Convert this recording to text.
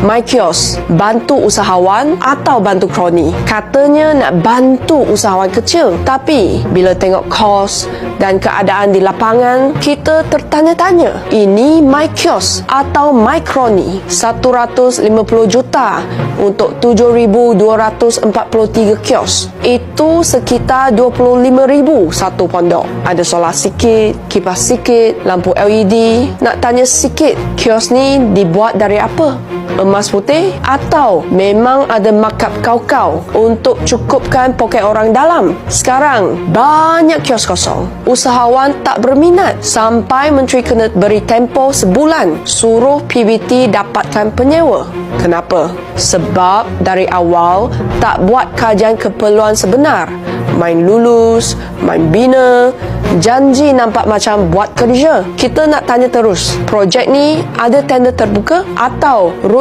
My Kios, bantu usahawan atau bantu kroni. Katanya nak bantu usahawan kecil. Tapi, bila tengok kos dan keadaan di lapangan, kita tertanya-tanya. Ini My Kios atau My Kroni. 150 juta untuk 7,243 kios. Itu sekitar 25,000 satu pondok. Ada solar sikit, kipas sikit, lampu LED. Nak tanya sikit, kios ni dibuat dari apa? Emas putih atau memang ada markup kau-kau untuk cukupkan poket orang dalam. Sekarang banyak kios kosong. Usahawan tak berminat sampai menteri kena beri tempoh sebulan suruh PBT dapatkan penyewa. Kenapa? Sebab dari awal tak buat kajian keperluan sebenar. Main lulus, main bina, janji nampak macam buat kerja. Kita nak tanya terus, projek ni ada tender terbuka atau run